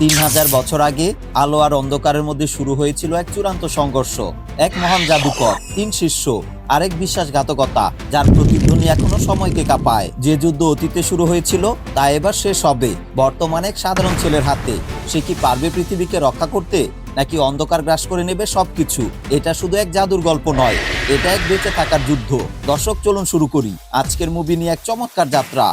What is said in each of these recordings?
তিন হাজার বছর আগে আলো আর অন্ধকারের মধ্যে শুরু হয়েছিল এক চূড়ান্ত সংঘর্ষ, এক মহান জাদুকর, তিন শিষ্য, আরেক বিশ্বাসঘাতকতা, যার প্রতিধ্বনি এখনও সময়কে কাঁপায়। যে যুদ্ধ অতীতে শুরু হয়েছিল, তা এবার শেষ হবে। বর্তমানে এক সাধারণ ছেলের হাতে। সে কি পারবে পৃথিবীকে রক্ষা করতে? নাকি অন্ধকার গ্রাস করে নেবে সবকিছু? এটা শুধু এক জাদুর গল্প নয়, এটা এক বেঁচে থাকার যুদ্ধ। দর্শক, চলুন শুরু করি। আজকের মুভি নিয়ে এক চমৎকার যাত্রা।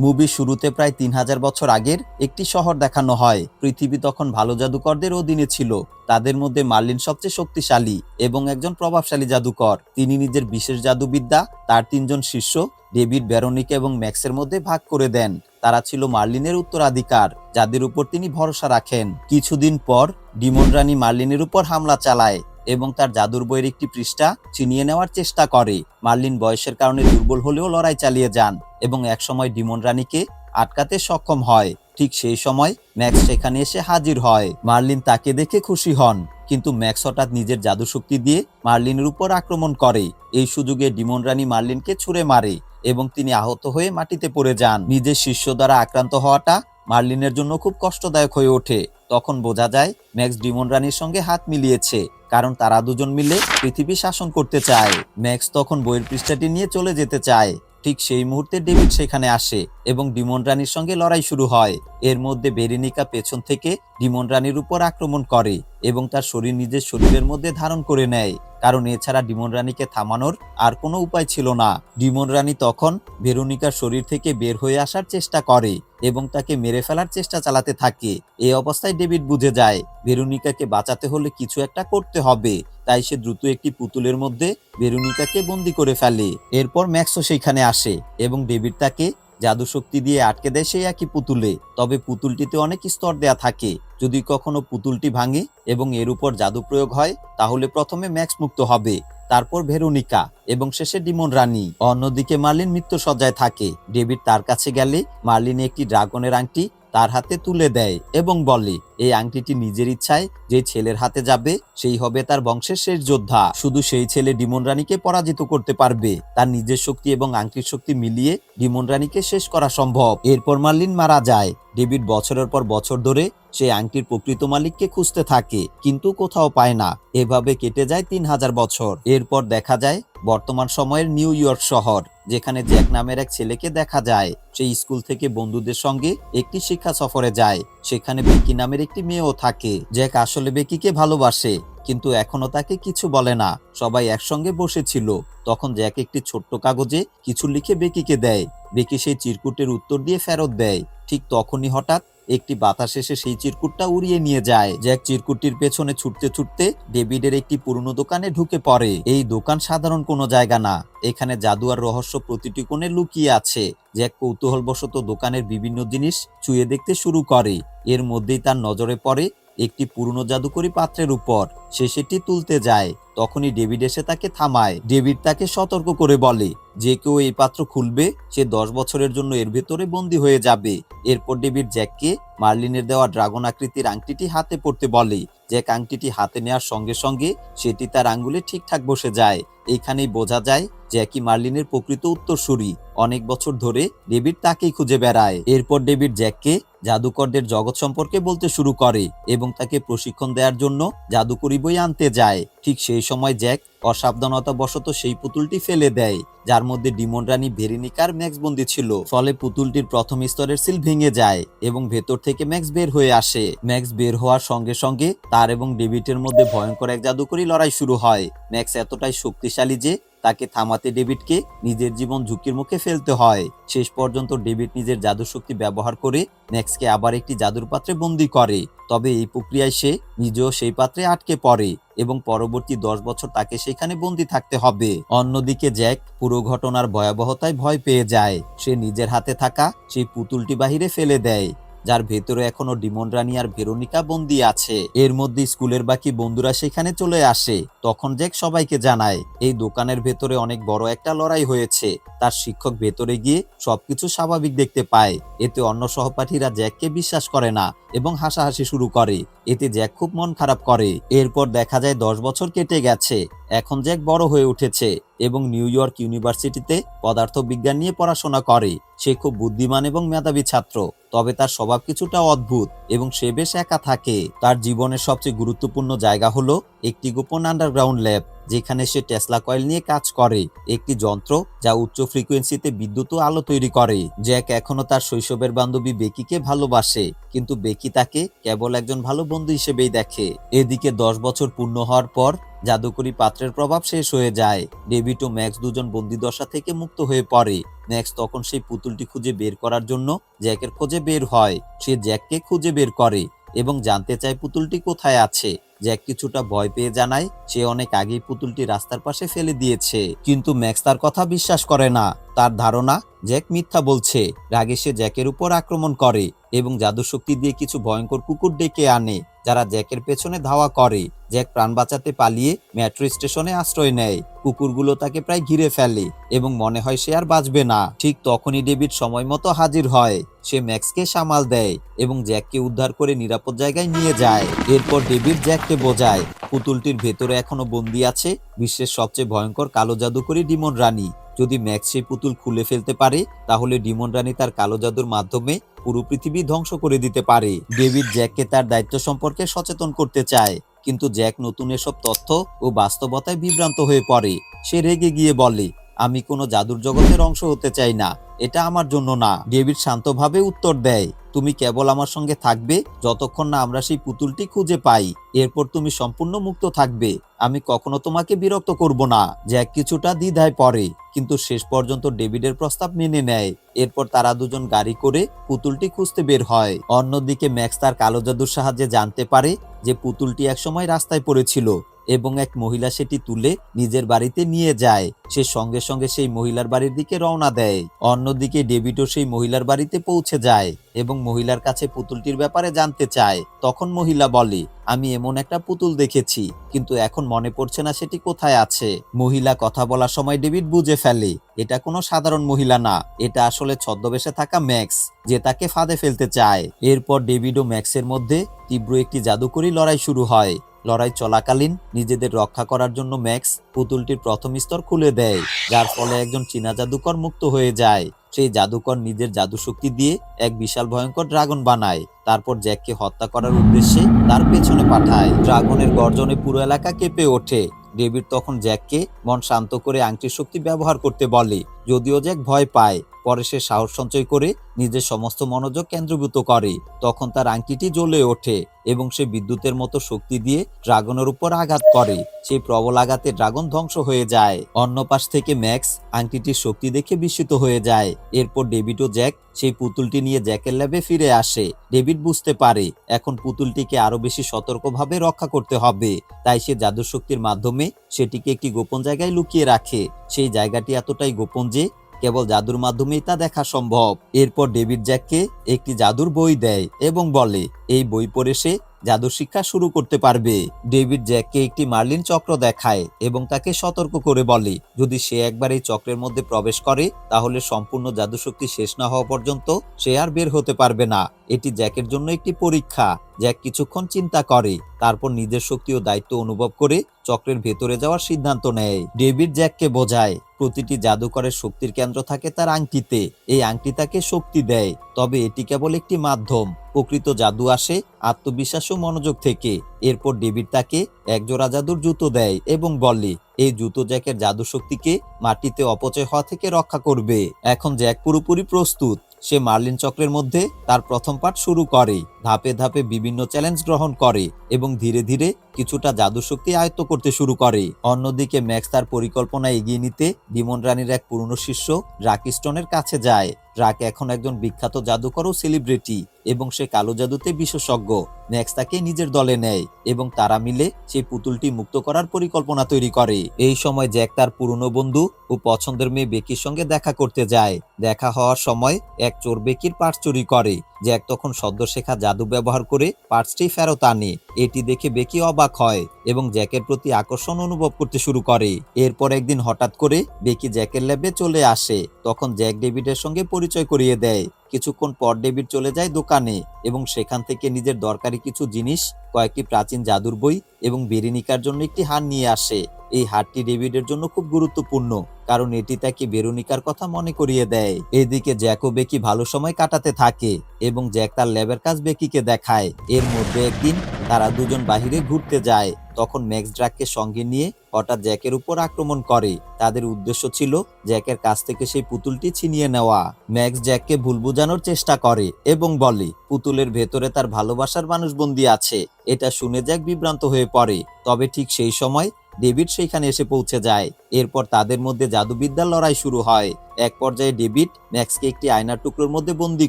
মুভির শুরুতে প্রায় তিন হাজার বছর আগের একটি শহর দেখানো হয়। পৃথিবী তখন ভালো জাদুকরদের অধীনে ছিল। তাদের মধ্যে মার্লিন সবচেয়ে শক্তিশালী এবং একজন প্রভাবশালী জাদুকর। তিনি নিজের বিশেষ জাদুবিদ্যা, তার তিনজন শিষ্য, ডেভিড ব্যারোনিকা এবং ম্যাক্সের মধ্যে ভাগ করে দেন। তারা ছিল মার্লিনের উত্তরাধিকার, যাদের উপর তিনি ভরসা রাখেন। কিছুদিন পর ডিমন রানী মার্লিনের উপর হামলা চালায়। এবং তার জাদুর বইয়ের একটি পৃষ্ঠা ছিনিয়ে নেওয়ার চেষ্টা করে। মার্লিন বয়সের কারণে দুর্বল হলেও লড়াই চালিয়ে যান এবং একসময় ডিমন রানীকে আটকাতে সক্ষম হয়। ঠিক সেই সময় ম্যাক্স সেখানে এসে হাজির হয়। মার্লিন তাকে দেখে খুশি হন, কিন্তু ম্যাক্স হঠাৎ নিজের জাদু শক্তি দিয়ে মার্লিনের উপর আক্রমণ করে। এই সুযোগে ডিমন রানী মার্লিনকে ছুঁড়ে মারে এবং তিনি আহত হয়ে মাটিতে পড়ে যান। নিজের শিষ্য দ্বারা আক্রান্ত হওয়াটা মার্লিনের জন্য খুব কষ্টদায়ক হয়ে ওঠে। তখন বোঝা যায়, ম্যাক্স ডিমন রানীর সঙ্গে হাত মিলিয়েছে, কারণ তারা দুজন মিলে পৃথিবী শাসন করতে চায়। ম্যাক্স তখন বইয়ের পৃষ্ঠাটি নিয়ে চলে যেতে চায়। ঠিক সেই মুহূর্তে ডেভিড সেখানে আসে এবং ডিমন রানীর সঙ্গে লড়াই শুরু হয়। এর মধ্যে বেরেনিকা পেছন থেকে ডিমন রানীর উপর আক্রমণ করে এবং তার শরীর নিজের শরীরের মধ্যে ধারণ করে নেয়। কারণ এছাড়া ডিমন রানীকে থামানোর আর কোনো উপায় ছিল না। ডিমন রানী তখন ভেরোনিকার শরীর থেকে বের হয়ে আসার চেষ্টা করে এবং তাকে মেরে ফেলার চেষ্টা চালাতে থাকে। এই অবস্থায় ডেভিড বুঝে যায় ভেরোনিকাকে বাঁচাতে হলে কিছু একটা করতে হবে। তাই সে দ্রুত একটি পুতুলের মধ্যে ভেরোনিকাকে বন্দি করে ফেলে। এরপর ম্যাক্সও সেইখানে আসে এবং ডেভিড তাকে জাদু শক্তি দিয়ে আটকে দেয় সেই একই পুতুলে, তবে পুতুলটিতে অনেক স্তর দেয়া থাকে। যদি কখনো পুতুলটি ভাঙে এবং এর উপর জাদু প্রয়োগ হয়, তাহলে প্রথমে ম্যাক্স মুক্ত হবে, তারপর ভেরোনিকা এবং শেষে ডিমন রানী। অন্যদিকে মার্লিন মৃত্যু সজ্জায় থাকে। ডেভিড তার কাছে গেলে মার্লিন একটি ড্রাগনের আংটি তার হাতে তুলে দেয় এবং বলে, এই আংটিটি নিজের ইচ্ছায় যে ছেলের হাতে যাবে, সেই হবে তার বংশের শেষ যোদ্ধা। শুধু সেই ছেলে ডিমন রানীকে পরাজিত করতে পারবে। তার নিজের শক্তি এবং আংটির শক্তি মিলিয়ে ডিমন রানীকে শেষ করা সম্ভব। এরপর মার্লিন মারা যায়। ডেভিড বছরের পর বছর ধরে সেই আংটির প্রকৃত মালিককে খুঁজতে থাকে, কিন্তু কোথাও পায় না। এভাবে কেটে যায় তিন হাজার বছর। এরপর দেখা যায় বর্তমান সময়ের নিউ ইয়র্ক শহর, যেখানে জ্যাক নামের এক ছেলেকে দেখা যায়। সেই স্কুল থেকে বন্ধুদের সঙ্গে একটি শিক্ষা সফরে যায়। সেখানে বেকি নামের একটি মেয়েও থাকে। জ্যাক আসলে বেকিকে ভালোবাসে। কিন্তু এখনও তাকে কিছু বলে না। সবাই একসঙ্গে বসেছিল। তখন জ্যাক একটি ছোট্ট কাগজে কিছু লিখে বেকিকে দেয়। বেকি সেই চিরকুটের উত্তর দিয়ে ফেরত দেয়। ঠিক তখনই হঠাৎ একটি বাতাস এসে সেই চিরকুটটা উড়িয়ে নিয়ে যায়। জ্যাক চিরকুটটির পেছনে ছুটতে ছুটতে ডেভিডের একটি পুরনো দোকানে ঢুকে পড়ে। এই দোকান সাধারণ কোনো জায়গা না। এখানে জাদু আর রহস্য প্রতিটি কোণে লুকিয়ে আছে। জ্যাক কৌতূহলবশত দোকানের বিভিন্ন জিনিস ছুঁয়ে দেখতে শুরু করে। এর মধ্যেই তার নজরে পড়ে একটি পুরনো জাদুকরি পাত্রের উপর। সে সেটি তুলতে যায়। তখনই ডেভিড এসে তাকে থামায়। ডেভিড তাকে সতর্ক করে বলে, যে কেউ এই পাত্র খুলবে, সে দশ বছরের জন্য এর ভেতরে বন্দী হয়ে যাবে। এরপর ডেভিড জ্যাককে মার্লিনের দেওয়া ড্রাগন আকৃতির আংটিটি হাতে পড়তে বলে। জ্যাক আংটিটি হাতে নেওয়ার সঙ্গে সঙ্গে সেটি তার আঙ্গুলে ঠিকঠাক বসে যায়। এখানেই বোঝা যায় জ্যাকি মার্লিনের প্রকৃত উত্তরসূরি। অনেক বছর ধরে ডেভিড তাকেই খুঁজে বেড়ায়। এরপর ডেভিড জ্যাককে জাদুকরদের জগৎ সম্পর্কে বলতে শুরু করে এবং তাকে প্রশিক্ষণ দেওয়ার জন্য জাদুকরি বই আনতে যায়। ঠিক সেই সময় জ্যাক অসাবধানতা বশত সেই পুতুলটি ফেলে দেয়, যার মধ্যে ডিমন রানী ভেরিনিকার ম্যাক্স বন্দি ছিল। ফলে পুতুলটির প্রথম স্তরের সিল ভেঙে যায় এবং ভেতর থেকে ম্যাক্স বের হয়ে আসে। ম্যাক্স বের হওয়ার সঙ্গে সঙ্গে তার এবং ডেভিডের মধ্যে ভয়ঙ্কর এক জাদুকরি লড়াই শুরু হয়। ম্যাক্স এতটাই শক্তিশালী যে তাকে থামাতে ডেভিডকে নিজের জীবন ঝুঁকির মুখে ফেলতে হয়। শেষ পর্যন্ত ডেভিড নিজের জাদু শক্তি ব্যবহার করে ম্যাক্সকে আবার একটি জাদুর পাত্রে বন্দি করে। তবে এই প্রক্রিয়ায় সে নিজেও সেই পাত্রে আটকে পড়ে এবং পরবর্তী দশ বছর তাকে সেখানে বন্দি থাকতে হবে। অন্যদিকে জ্যাক পুরো ঘটনার ভয়াবহতায় ভয় পেয়ে যায়। সে নিজের হাতে থাকা সেই পুতুলটি বাহিরে ফেলে দেয়। যার ভেতরে এখনও ডিমন রানী আর ভেরোনিকা বন্দি আছে। এর মধ্যে স্কুলের বাকি বন্ধুরা সেখানে চলে আসে। তখন জ্যাক সবাইকে জানায়, এই দোকানের ভেতরে অনেক বড় একটা লড়াই হয়েছে। তার শিক্ষক ভেতরে গিয়ে সবকিছু স্বাভাবিক দেখতে পায়। এতে অন্য সহপাঠীরা জ্যাককে বিশ্বাস করে না এবং হাসাহাসি শুরু করে। এতে জ্যাক খুব মন খারাপ করে। এরপর দেখা যায় দশ বছর কেটে গেছে। এখন জ্যাক বড় হয়ে উঠেছে। এবং নিউ ইয়র্ক ইউনিভার্সিটিতে পদার্থবিজ্ঞান নিয়ে পড়াশোনা করে। সে খুব বুদ্ধিমান এবং মেধাবী ছাত্র, তবে তার স্বভাব কিছুটা অদ্ভুত এবং সে বেশ একা থাকে। তার জীবনের সবচেয়ে গুরুত্বপূর্ণ জায়গা হলো একটি গোপন আন্ডারগ্রাউন্ড ল্যাব যেখানে সে টেসলা কয়েল নিয়ে কাজ করে। একটি যন্ত্র যা উচ্চ ফ্রিকোয়েন্সিতে বিদ্যুৎ আলো তৈরি করে জ্যাক এখনও তার শৈশবের বান্ধবী বেকিকে ভালোবাসে, কিন্তু বেকি তাকে কেবল একজন ভালো বন্ধু হিসেবেই দেখে। এদিকে দশ বছর পূর্ণ হওয়ার পর জাদুকরি পাত্রের প্রভাব শেষ হয়ে যায়। ডেভিড ও ম্যাক্স দুজন বন্দিদশা থেকে মুক্ত হয়ে পড়ে। ম্যাক্স তখন সেই পুতুলটি খুঁজে বের করার জন্য জ্যাকের খোঁজে বের হয়। সে জ্যাককে খুঁজে বের করে এবং জানতে চায় পুতুলটি কোথায় আছে। জ্যাক কিছুটা ভয় পেয়ে জানায়, সে অনেক আগেই পুতুলটি রাস্তার পাশে ফেলে দিয়েছে। কিন্তু ম্যাক্স তার কথা বিশ্বাস করে না। তার ধারণা, জ্যাক মিথ্যা বলছে। রাগে সে জ্যাকের উপর আক্রমণ করে এবং জাদুশক্তি দিয়ে কিছু ভয়ঙ্কর কুকুর ডেকে আনে, যারা জ্যাকের পেছনে ধাওয়া করে। জ্যাক প্রাণ বাঁচাতে পালিয়ে মেট্রো স্টেশনে আশ্রয় নেয়। কুকুরগুলো তাকে প্রায় ঘিরে ফেলে এবং মনে হয় সে আর বাঁচবে না। ঠিক তখনই ডেভিড সময় মতো হাজির হয়। সে ম্যাক্সকে সামাল দেয় এবং জ্যাককে উদ্ধার করে নিরাপদ জায়গায় নিয়ে যায়। এরপর ডেভিড জ্যাককে বোঝায়। পুতুলটির ভেতরে এখনও বন্দি আছে। বিশ্বের সবচেয়ে ভয়ঙ্কর কালো জাদুকরী ডিমন রানী। যদি ম্যাক্স সেই পুতুল খুলে ফেলতে পারে, তাহলে ডিমন রানী তার কালো জাদুর মাধ্যমে পুরো পৃথিবী ধ্বংস করে দিতে পারে। ডেভিড জ্যাককে তার দায়িত্ব সম্পর্কে সচেতন করতে চায়। কিন্তু জ্যাক নতুন এসব তথ্য ও বাস্তবতায় বিভ্রান্ত হয়ে পড়ে। সে রেগে গিয়ে বলে, আমি কোনো জাদুর জগতের অংশ হতে চাই না। এটা আমার জন্য না। ডেভিড শান্তভাবে উত্তর দেয়। তুমি কেবল আমার সঙ্গে থাকবে, যতক্ষণ না আমরা সেই পুতুলটি খুঁজে পাই। এরপর তুমি সম্পূর্ণ মুক্ত থাকবে। আমি কখনো তোমাকে বিরক্ত করব না জ্যাক কিছুটা দ্বিধায় পরে কিন্তু শেষ পর্যন্ত ডেভিডের প্রস্তাব মেনে নেয়। এরপর তারা দুজন গাড়ি করে পুতুলটি খুঁজতে বের হয়। অন্যদিকে ম্যাক্স তার কালো জাদুর সাহায্যে জানতে পারে যে পুতুলটি একসময় রাস্তায় পড়েছিল এবং এক মহিলা সেটি তুলে নিজের বাড়িতে নিয়ে যায়। সে সঙ্গে সঙ্গে সেই মহিলার বাড়ির দিকে রওনা দেয়। অন্যদিকে ডেভিডও সেই মহিলার বাড়িতে পৌঁছে যায় এবং মহিলার কাছে পুতুলটির ব্যাপারে জানতে চায়। তখন মহিলা বলে আমি এমন একটা পুতুল দেখেছি, কিন্তু এখন মনে পড়ছে না সেটি কোথায় আছে। মহিলা কথা বলার সময় ডেভিড বুঝে ফেলে, এটা কোনো সাধারণ মহিলা না, এটা আসলে ছদ্মবেশে থাকা ম্যাক্স, যে তাকে ফাঁদে ফেলতে চায়। এরপর ডেভিড ও ম্যাক্সের মধ্যে তীব্র একটি জাদুকরী লড়াই শুরু হয়। লড়াই চলাকালীন নিজেদের রক্ষা করার জন্য ম্যাক্স পুতুলটির প্রথম স্তর খুলে দেয়, যার ফলে একজন চীনা জাদুকর মুক্ত হয়ে যায়। সেই জাদুকর নিজের জাদু শক্তি দিয়ে এক বিশাল ভয়ঙ্কর ড্রাগন বানায়। তারপর জ্যাককে হত্যা করার উদ্দেশ্যে তার পেছনে পাঠায়। ড্রাগনের গর্জনে পুরো এলাকা কেঁপে ওঠে। ডেভিড তখন জ্যাককে মন শান্ত করে আংটির শক্তি ব্যবহার করতে বলে। যদিও জ্যাক ভয় পায়, পরে সে সাহস সঞ্চয় করে নিজের সমস্ত মনোযোগ কেন্দ্রীভূত করে। তখন তার আংটিটি জ্বলে ওঠে এবং সে বিদ্যুতের মতো শক্তি দিয়ে ড্রাগনের উপর আঘাত করে। সেই প্রবল আঘাতে ড্রাগন ধ্বংস হয়ে যায়। অন্য পাশ থেকে ম্যাক্স আংটিটির শক্তি দেখে বিস্মিত হয়ে যায়। এরপর ডেভিড ও জ্যাক সেই পুতুলটি নিয়ে জ্যাকের ল্যাবে ফিরে আসে। ডেভিড বুঝতে পারে, এখন পুতুলটিকে আরও বেশি সতর্কভাবে রক্ষা করতে হবে। তাই সে জাদু শক্তির মাধ্যমে সেটিকে একটি গোপন জায়গায় লুকিয়ে রাখে। সেই জায়গাটি এতটাই গোপন যে কেবল জাদুর মাধ্যমেই তা দেখা সম্ভব। এরপর ডেভিড জ্যাককে একটি জাদুর বই দেয় এবং বলে, এই বই পড়ে সে জাদু শিক্ষা শুরু করতে পারবে। ডেভিড জ্যাককে একটি মার্লিন চক্র দেখায় এবং তাকে সতর্ক করে বলে, যদি সে একবার এই চক্রের মধ্যে প্রবেশ করে, তাহলে সম্পূর্ণ জাদু শক্তি শেষ না হওয়া পর্যন্ত সে আর বের হতে পারবে না। এটি জ্যাকের জন্য একটি পরীক্ষা। জ্যাক কিছুক্ষণ চিন্তা করে, তারপর নিজের শক্তি ও দায়িত্ব অনুভব করে চক্রের ভেতরে যাওয়ার সিদ্ধান্ত নেয়। ডেভিড জ্যাককে বোঝায়, প্রতিটি জাদুকরের শক্তির কেন্দ্র থাকে তার আংটিতে। এই আংটি তাকে শক্তি দেয়, তবে এটি কেবল একটি মাধ্যম। প্রকৃত জাদু আসে, আত্মবিশ্বাস ও মনোযোগ থেকে। এরপর ডেভিড তাকে একজোড়া জাদুর জুতো দেয় এবং বলে, এই জুতো জ্যাকের জাদু শক্তিকে মাটিতে অপচয় হওয়া থেকে রক্ষা করবে। এখন জ্যাক পুরোপুরি প্রস্তুত সে মার্লিন চক্রের মধ্যে তার প্রথম পাঠ শুরু করে। ধাপে ধাপে বিভিন্ন চ্যালেঞ্জ গ্রহণ করে এবং ধীরে ধীরে কিছুটা জাদু শক্তি আয়ত্ত করতে শুরু করে। অন্যদিকে ম্যাক্স তার পরিকল্পনা এগিয়ে নিতে ডিমন রানীর এক পুরনো শিষ্য ড্রাকিস্টনের কাছে যায়। ড্রাক এখন একজন বিখ্যাত জাদুকর ও সেলিব্রিটি এবং সে কালো জাদুতে বিশেষজ্ঞ। ম্যাক্স তাকে নিজের দলে নেয় এবং তারা মিলে সেই পুতুলটি মুক্ত করার পরিকল্পনা তৈরি করে। এই সময় জ্যাক তার পুরনো বন্ধু ও পছন্দের মেয়ে বেকির সঙ্গে দেখা করতে যায়। দেখা হওয়ার সময় এক চোর বেকির পার্স চুরি করে। জ্যাক তখন সদ্য শেখা জাদু ব্যবহার করে পার্সটি ফেরত আনে। এটি দেখে বেকি অবাক হয় এবং জ্যাকের প্রতি আকর্ষণ অনুভব করতে শুরু করে। এরপর একদিন হঠাৎ করে বেকি জ্যাকের ল্যাবে চলে আসে। তখন জ্যাক ডেভিডের সঙ্গে পরিচয় করিয়ে দেয়। কিছুক্ষণ পর ডেভিড চলে যায় দোকানে এবং সেখান থেকে নিজের দরকারি কিছু জিনিস, কয়েকটি প্রাচীন জাদুর বই এবং বেরিনিকার জন্য একটি হার নিয়ে আসে। এই হারটি ডেভিডের জন্য খুব গুরুত্বপূর্ণ। কারণ এটি তাকে বেরোনিকার কথা মনে করিয়ে দেয়। এদিকে জ্যাকও বেকি ভালো সময় কাটাতে থাকে এবং জ্যাক তার ল্যাবের কাজ বেকিকে দেখায়। এর মধ্যে একদিন তারা দুজন বাহিরে ঘুরতে যায়। তখন ম্যাক্স ড্রাককে সঙ্গে নিয়ে হঠাৎ জ্যাকের উপর আক্রমণ করে। তাদের উদ্দেশ্য ছিল জ্যাকের কাছ থেকে সেই পুতুলটি ছিনিয়ে নেওয়া। ম্যাক্স জ্যাককে ভুল বোঝানোর চেষ্টা করে এবং বলে, পুতুলের ভেতরে তার ভালোবাসার মানুষ বন্দী আছে। এটা শুনে জ্যাক বিভ্রান্ত হয়ে পড়ে। তবে ঠিক সেই সময় ডেভিড সেইখানে এসে পৌঁছে যায়। এরপর তাদের মধ্যে জাদুবিদ্যার লড়াই শুরু হয়। এক পর্যায়ে ডেভিড ম্যাক্সকে একটি আয়নার টুকরোর মধ্যে বন্দি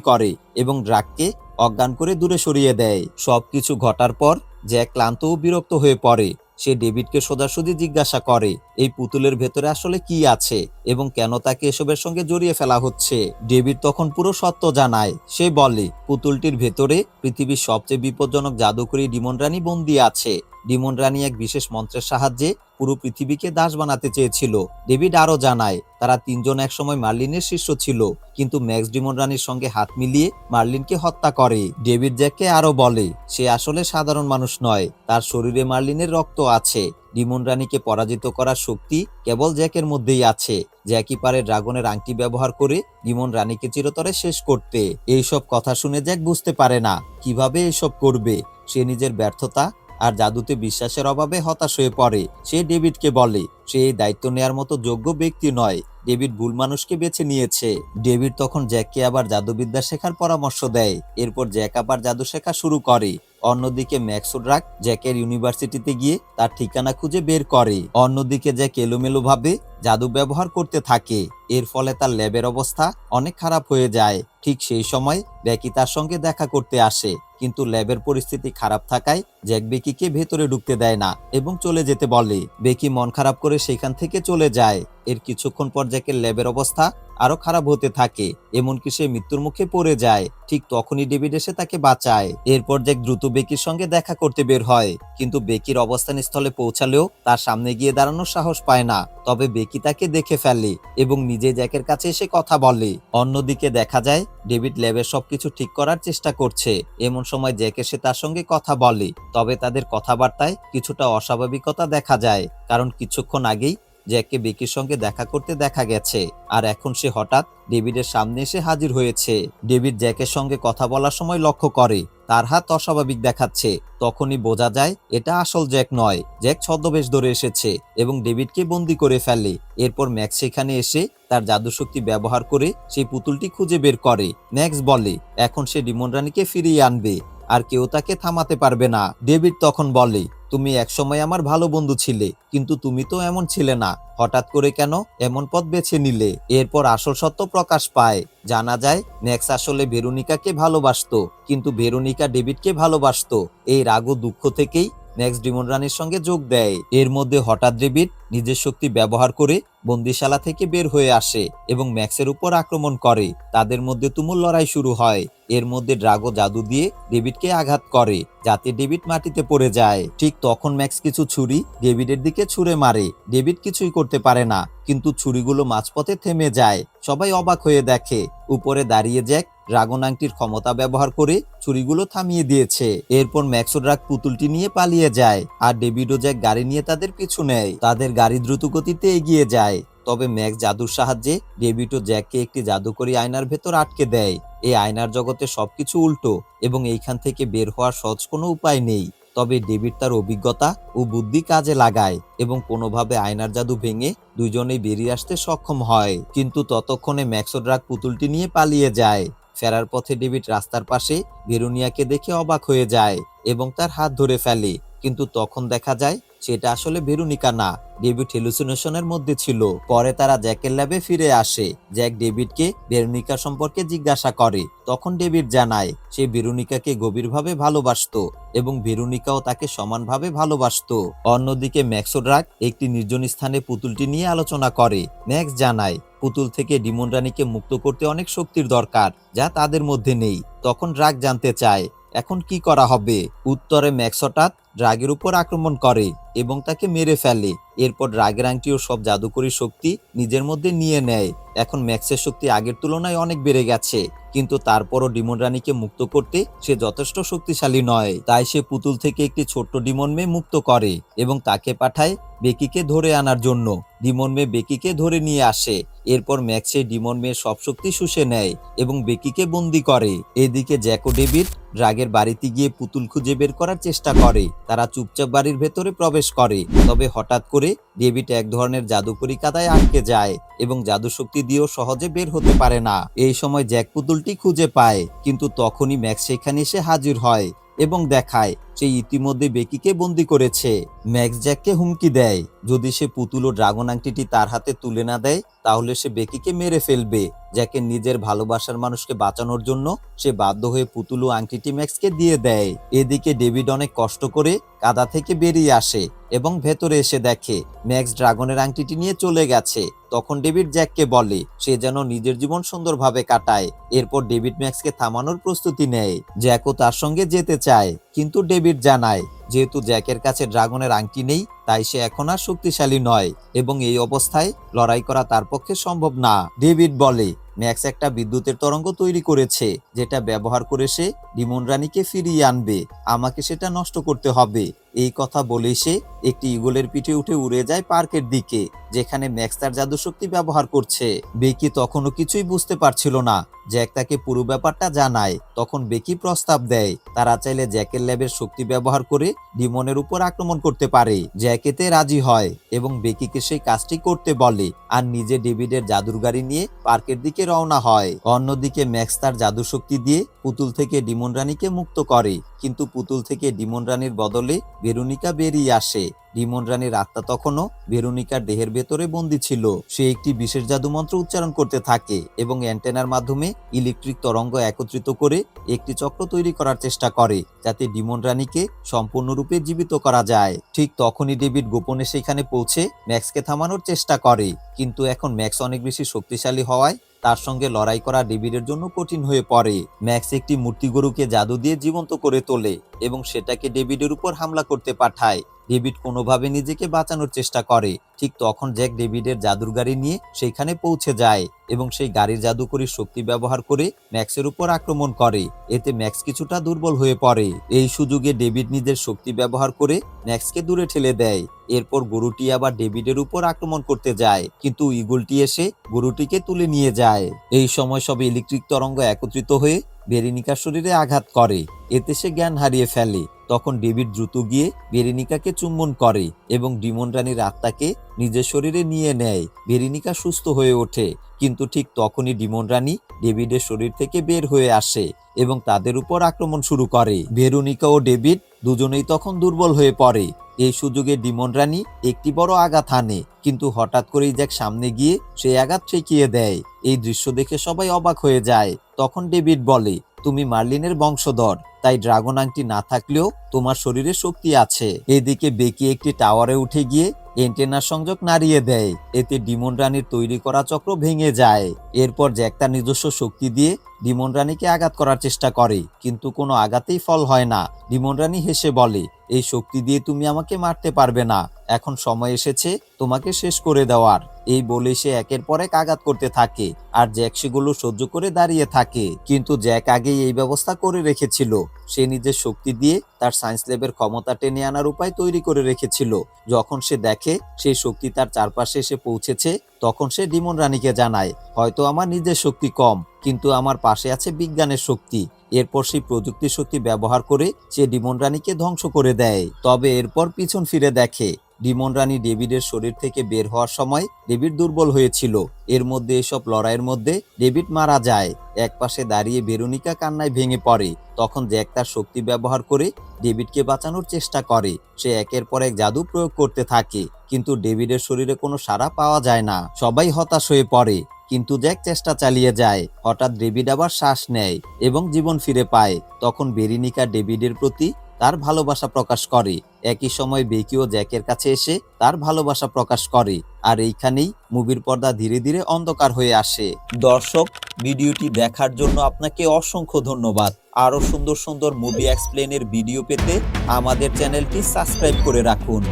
করে এবং ড্রাককে অজ্ঞান করে দূরে সরিয়ে দেয়। সবকিছু ঘটার পর জ্যাক ক্লান্ত ও বিরক্ত হয়ে পড়ে। সে ডেভিডকে সোজাসুজি জিজ্ঞাসা করে, এই পুতুলের ভেতরে আসলে কি আছে এবং কেন তাকে এসবের সঙ্গে জড়িয়ে ফেলা হচ্ছে? ডেভিড তখন পুরো সত্য জানায়। সে বলে, পুতুলটির ভেতরে পৃথিবীর সবচেয়ে বিপজ্জনক জাদুকরী ডিমন রানী বন্দি আছে। ডিমন রানী এক বিশেষ মন্ত্রের সাহায্যে পুরো পৃথিবীকে দাস বানাতে চেয়েছিল। ডেভিড আরও জানায়, তারা তিনজন একসময় মার্লিনের শিষ্য ছিল, কিন্তু ম্যাক্স ডিমন রানীর সঙ্গে হাত মিলিয়ে মার্লিনকে হত্যা করে। ডেভিড জ্যাককে আরও বলে, সে আসলে সাধারণ মানুষ নয়, তার শরীরে মার্লিনের রক্ত আছে। ডিমন রানীকে পরাজিত করার শক্তি কেবল জ্যাকের মধ্যেই আছে। জ্যাকি পারে ড্রাগনের আংটি ব্যবহার করে ডিমন রানীকে চিরতরে শেষ করতে। এইসব কথা শুনে জ্যাক বুঝতে পারে না, কীভাবে এসব করবে? সে নিজের ব্যর্থতা আর জাদুতে বিশ্বাসের অভাবে হতাশ হয়ে পড়ে। সে ডেভিডকে বলে, সে এই দায়িত্ব নেয়ার মতো যোগ্য ব্যক্তি নয়। ডেভিড ভুল মানুষকে বেছে নিয়েছে। ডেভিড তখন জ্যাককে আবার জাদুবিদ্যা শেখার পরামর্শ দেয়। এরপর জ্যাক আবার জাদু শেখা শুরু করে। অন্যদিকে ম্যাক্সোড্রাক জ্যাকের ইউনিভার্সিটিতে গিয়ে তার ঠিকানা খুঁজে বের করে। অন্যদিকে জ্যাক এলোমেলো ভাবে জাদু ব্যবহার করতে থাকে। এর ফলে তার ল্যাবের অবস্থা অনেক খারাপ হয়ে যায়। ঠিক সেই সময় বেকি তার সঙ্গে দেখা করতে আসে। কিন্তু ল্যাবের পরিস্থিতি খারাপ থাকায় জ্যাক বেকিকে ভেতরে ঢুকতে দেয় না এবং চলে যেতে বলে। বেকি মন খারাপ করে সেখান থেকে চলে যায়। এর কিছুক্ষণ পর জ্যাকের ল্যাবের অবস্থা আরও খারাপ হতে থাকে, এমনকি সে মৃত্যুর মুখে পড়ে যায়। ঠিক তখনই ডেভিড এসে তাকে বাঁচায়। এরপর জ্যাক দ্রুত বেকির সঙ্গে দেখা করতে বের হয়, কিন্তু বেকির অবস্থান স্থলে পৌঁছালেও তার সামনে গিয়ে দাঁড়ানোর সাহস পায় না। তবে বেকি তাকে দেখে ফেলে এবং নিজে জ্যাকের কাছে এসে কথা বলে। অন্যদিকে দেখা যায়, ডেভিড ল্যাবের সবকিছু ঠিক করার চেষ্টা করছে। এমন সময় জ্যাক এসে তার সঙ্গে কথা বলে। তবে তাদের কথাবার্তায় কিছুটা অস্বাভাবিকতা দেখা যায়, কারণ কিছুক্ষণ আগেই জ্যাককে বেকির সঙ্গে দেখা করতে দেখা গেছে। আর এখন সে হঠাৎ ডেভিডের সামনে এসে হাজির হয়েছে। ডেভিড জ্যাকের সঙ্গে কথা বলার সময় লক্ষ্য করে, তার হাত অস্বাভাবিক দেখাচ্ছে। তখনই বোঝা যায়, এটা আসল জ্যাক নয়। জ্যাক ছদ্মবেশ ধরে এসেছে এবং ডেভিডকে বন্দি করে ফেলে। এরপর ম্যাক্স সেখানে এসে তার জাদুশক্তি ব্যবহার করে সেই পুতুলটি খুঁজে বের করে। ম্যাক্স বলে, এখন সে ডিমন রানীকে ফিরিয়ে আনবে। আর কেউ তাকে থামাতে পারবে না। ডেভিড তখন বলে, তুমি একসময় আমার ভালো বন্ধু ছিলে, কিন্তু তুমি তো এমন ছিলে না। হঠাৎ করে কেন? এমন পথ বেছে নিলে। এরপর আসল সত্য প্রকাশ পায়। জানা যায় নেক্স আসলে ভেরুনিকাকে ভালোবাসত, কিন্তু ভেরুনিকা ডেভিডকে ভালোবাসত। এই রাগ ও দুঃখ থেকেই ম্যাক্স ডিমন রানীর সঙ্গে যোগ দেয়। এর মধ্যে হঠাৎ ডেভিড নিজের শক্তি ব্যবহার করে বন্দিশালা থেকে বের হয়ে আসে এবং ম্যাক্সের উপর আক্রমণ করে। তাদের মধ্যে তুমুল লড়াই শুরু হয়। এর মধ্যে ড্রাগো জাদু দিয়ে ডেভিডকে আঘাত করে, যাতে ডেভিড মাটিতে পড়ে যায়। ঠিক তখন ম্যাক্স কিছু ছুরি ডেভিডের দিকে ছুঁড়ে মারে। ডেভিড কিছুই করতে পারে না, কিন্তু ছুরিগুলো মাঝপথে থেমে যায়। সবাই অবাক হয়ে দেখে, উপরে দাঁড়িয়ে জ্যাক ড্রাগন আংটির ক্ষমতা ব্যবহার করে ছুরিগুলো থামিয়ে দিয়েছে। এরপর ম্যাক্সো ড্রাগ পুতুলটি নিয়ে পালিয়ে যায় আর ডেভিড জ্যাক গাড়ি নিয়ে তাদের পিছু নেয়। তাদের গাড়ি দ্রুত গতিতে এগিয়ে যায়। তবে ম্যাক্স জাদুর সাহায্যে ডেভিড ও জ্যাককে একটি জাদুকরী আয়নার ভেতর আটকে দেয়। এই আয়নার জগতে সবকিছু উল্টো এবং এইখান থেকে বের হওয়ার সহজ কোনো উপায় নেই। তবে ডেভিড তার অভিজ্ঞতা ও বুদ্ধি কাজে লাগায় এবং কোনোভাবে আয়নার জাদু ভেঙে দুজনেই বেরিয়ে আসতে সক্ষম হয়। কিন্তু ততক্ষণে ম্যাক্সোড্রাক পুতুলটি নিয়ে পালিয়ে যায়। ফেরার পথে ডেভিড রাস্তার পাশে ভেরুনিয়াকে দেখে অবাক হয়ে যায় এবং তার হাত ধরে ফেলে। কিন্তু তখন দেখা যায়, সেটা আসলে ভেরোনিকা না, ডেভিড হেলুসিনেশনের মধ্যে ছিল। পরে তারা জ্যাকের ল্যাবে ফিরে আসে। জ্যাক ডেভিডকে ভেরোনিকা সম্পর্কে জিজ্ঞাসা করে। তখন ডেভিড জানায়, সে ভেরোনিকাকে গভীরভাবে ভালোবাসতো এবং ভেরোনিকাও তাকে সমানভাবে ভালোবাসতো। অন্যদিকে ম্যাক্সোড্রাক একটি নির্জন স্থানে পুতুলটি নিয়ে আলোচনা করে। ম্যাক্স জানায় পুতুল থেকে ডিমন রানীকে মুক্ত করতে অনেক শক্তির দরকার, যা তাদের মধ্যে নেই। তখন ড্রাগ জানতে চায়, এখন কি করা হবে? উত্তরে ম্যাক্স হঠাৎ ড্রাগের উপর আক্রমণ করে। এবং তাকে মেরে ফেলে। এরপর রাগের আংটি ও সব জাদুকরী শক্তি নিজের মধ্যে নিয়ে নেয়। এখন ম্যাক্সের শক্তি আগের তুলনায় অনেক বেড়ে গেছে, কিন্তু তারপরও ডিমন রানীকে মুক্ত করতে সে যথেষ্ট শক্তিশালী নয়। তাই সে পুতুল থেকে একটি ছোট্ট ডিমন মেয়ে মুক্ত করে এবং তাকে পাঠায় বেকিকে ধরে আনার জন্য। ডিমন মেয়ে বেকিকে ধরে নিয়ে আসে। এরপর ম্যাক্সে ডিমন মেয়ের সব শক্তি শুষে নেয় এবং বেকিকে বন্দি করে। এদিকে জ্যাকো ডেভিড ড্রাগের বাড়িতে গিয়ে পুতুল খুঁজে বের করার চেষ্টা করে। তারা চুপচাপ বাড়ির ভেতরে প্রবেশ করে। তবে হঠাৎ করে ডেভিড এক ধরনের জাদুকরি কাদায় আটকে যায় এবং জাদু শক্তি দিয়েও সহজে বের হতে পারে না। এই সময় জ্যাক পুতুলটি খুঁজে পায়, কিন্তু তখনই ম্যাক্স সেখানে এসে হাজির হয় এবং দেখায় সে ইতিমধ্যে বেকিকে বন্দি করেছে। ম্যাক্স জ্যাককে হুমকি দেয়। যদি সে পুতুল ও ড্রাগন আংটিটি তার হাতে তুলে না দেয়, তাহলে সে বেকিকে মেরে ফেলবে। জ্যাকে নিজের ভালোবাসার মানুষকে বাঁচানোর জন্য সে বাধ্য হয়ে পুতুল ও আংটিটি ম্যাক্সকে দিয়ে দেয়। এদিকে ডেভিড অনেক কষ্ট করে কাদা থেকে বেরিয়ে আসে এবং ভেতরে এসে দেখে ম্যাক্স ড্রাগনের আংটিটি নিয়ে চলে গেছে। তখন ডেভিড জ্যাককে বলে, সে যেন নিজের জীবন সুন্দরভাবে কাটায়। এরপর ডেভিড ম্যাক্সকে থামানোর প্রস্তুতি নেয়। জ্যাকও তার সঙ্গে যেতে চায়, কিন্তু ডেভিড জানায় যেহেতু জ্যাকের কাছে ড্রাগনের আংটি নেই, তাই সে এখন আর শক্তিশালী নয় এবং এই অবস্থায় লড়াই করা তার পক্ষে সম্ভব না। ডেভিড বলে, ম্যাক্স একটা বিদ্যুতের তরঙ্গ তৈরি করেছে, যেটা ব্যবহার করে সে ডিমন রানীকে ফিরিয়ে আনবে। আমাকে সেটা নষ্ট করতে হবে। এই কথা বলে সে একটি ইগলের পিঠে উঠে উড়ে যায় পার্কের দিকে, যেখানে ম্যাক্স তার জাদু শক্তি ব্যবহার করছে। বেকি তখনও কিছুই বুঝতে পারছিল না। জ্যাক তাকে পুরো ব্যাপারটা জানায়। তখন বেকি প্রস্তাব দেয়, তারা চাইলে জ্যাকের ল্যাবের শক্তি ব্যবহার করে ডিমনের উপর আক্রমণ করতে পারে। জ্যাক এতে রাজি হয় এবং বেকিকে সেই কাজটি করতে বলে আর নিজে ডেভিডের জাদুর গাড়ি নিয়ে পার্কের দিকে রওনা হয়। অন্যদিকে ম্যাক্স তার জাদু শক্তি দিয়ে পুতুল থেকে ডিমন রানীকে মুক্ত করে, কিন্তু পুতুল থেকে ডিমন রানীর বদলে বেরুনিকা বেরিয়ে আসে। ডিমন রানীর আত্মা তখনও ভেরোনিকার দেহের ভেতরে বন্দী ছিল। সে একটি বিশেষ জাদুমন্ত্র উচ্চারণ করতে থাকে এবং অ্যান্টেনার মাধ্যমে ইলেকট্রিক তরঙ্গ একত্রিত করে একটি চক্র তৈরি করার চেষ্টা করে, যাতে ডিমন রানীকে সম্পূর্ণরূপে জীবিত করা যায়। ঠিক তখনই ডেভিড গোপনে সেখানে পৌঁছে ম্যাক্সকে থামানোর চেষ্টা করে। কিন্তু এখন ম্যাক্স অনেক বেশি শক্তিশালী হওয়ায় তার সঙ্গে লড়াই করা ডেভিডের জন্য কঠিন হয়ে পড়ে। ম্যাক্স একটি মূর্তি গরুকে জাদু দিয়ে জীবন্ত করে তোলে এবং সেটাকে ডেভিডের উপর হামলা করতে পাঠায়। ডেভিড কোনোভাবে নিজেকে বাঁচানোর চেষ্টা করে। ঠিক তখন জ্যাক ডেভিডের জাদুর গাড়ি নিয়ে সেইখানে পৌঁছে যায় এবং সেই গাড়ির জাদুকরী শক্তি ব্যবহার করে ম্যাক্সের উপর আক্রমণ করে। এতে ম্যাক্স কিছুটা দুর্বল হয়ে পড়ে। এই সুযোগে ডেভিড নিজের শক্তি ব্যবহার করে ম্যাক্সকে দূরে ঠেলে দেয়। এরপর গরুটি আবার ডেভিডের উপর আক্রমণ করতে যায়। কিন্তু ইগলটি এসে গরুটিকে তুলে নিয়ে যায়। এই সময় সব ইলেকট্রিক তরঙ্গ একত্রিত হয়ে বেরিনিকার শরীরে আঘাত করে। এতে সে জ্ঞান হারিয়ে ফেলে। তখন ডেভিড দ্রুত গিয়ে বেরিনিকাকে চুম্বন করে এবং ডিমন রানীর আত্মাকে নিজের শরীরে নিয়ে নেয়। বেরিনিকা সুস্থ হয়ে ওঠে, কিন্তু ঠিক তখনই ডিমন রানী ডেভিডের শরীর থেকে বের হয়ে আসে এবং তাদের উপর আক্রমণ শুরু করে। ভেরোনিকা ও ডেভিড দুজনেই তখন দুর্বল হয়ে পড়ে। এই সুযোগে ডিমন রানী একটি বড় আঘাত হানে, কিন্তু হঠাৎ করেই জ্যাক সামনে গিয়ে সেই আঘাত ঠেকিয়ে দেয়। এই দৃশ্য দেখে সবাই অবাক হয়ে যায়। তখন ডেভিড বলে তুমি মার্লিনের বংশধর, তাই ড্রাগন আংটি না থাকলেও তোমার শরীরে শক্তি আছে। এদিকে বেকি একটি টাওয়ারে উঠে গিয়ে এন্টেনার সংযোগ নাড়িয়ে দেয়। এতে ডিমন রানীর তৈরি করা চক্র ভেঙে যায়। এরপর জ্যাক তার নিজস্ব শক্তি দিয়ে ডিমন রানীকে আঘাত করার চেষ্টা করে, কিন্তু কোনো আঘাতেই ফল হয় না। ডিমন রানী হেসে বলে, এই শক্তি দিয়ে তুমি আমাকে মারতে পারবে না। এখন সময় এসেছে তোমাকে শেষ করে দেওয়ার। এই বলে সে একের পর এক আঘাত করতে থাকে, আর জ্যাক সেগুলো সহ্য করে দাঁড়িয়ে থাকে। কিন্তু জ্যাক আগেই এই ব্যবস্থা করে রেখেছিল। সে নিজের শক্তি দিয়ে তার সায়েন্স ল্যাবের ক্ষমতা টেনে আনার উপায় তৈরি করে রেখেছিল। যখন সে দেখে সেই শক্তি তার চারপাশে এসে পৌঁছেছে, তখন সে ডিমন রানীকে জানায়, হয়তো আমার নিজের শক্তি কম, কিন্তু আমার পাশে আছে বিজ্ঞানের শক্তি। এরপর সেই প্রযুক্তি শক্তি ব্যবহার করে সে ডিমন রানীকে ধ্বংস করে দেয়। তবে এরপর পিছন ফিরে দেখে ডিমন রানী ডেভিডের শরীর থেকে বের হওয়ার সময় ডেভিড দুর্বল হয়েছিল। এর মধ্যে এসব লড়াইয়ের মধ্যে ডেভিড মারা যায়। এক পাশে দাঁড়িয়ে বেরোনিকা কান্নায় ভেঙে পড়ে। তখন জ্যাক তার শক্তি ব্যবহার করে ডেভিডকে বাঁচানোর চেষ্টা করে। সে একের পর এক জাদু প্রয়োগ করতে থাকে। কিন্তু ডেভিডের শরীরে কোনো সাড়া পাওয়া যায় না। সবাই হতাশ হয়ে পড়ে। কিন্তু জ্যাক চেষ্টা চালিয়ে যায়। হঠাৎ ডেভিড আবার শ্বাস নেয় এবং জীবন ফিরে পায়। তখন বেরিনিকা ডেভিডের প্রতি তার ভালোবাসা প্রকাশ করে। একই সময় বেকিও জ্যাকের কাছে এসে তার ভালোবাসা প্রকাশ করে। আর এইখানেই মুভির পর্দা ধীরে ধীরে অন্ধকার হয়ে আসে। দর্শক, ভিডিওটি দেখার জন্য আপনাকে অসংখ্য ধন্যবাদ। আরও সুন্দর সুন্দর মুভি এক্সপ্লেনের ভিডিও পেতে আমাদের চ্যানেলটি সাবস্ক্রাইব করে রাখুন।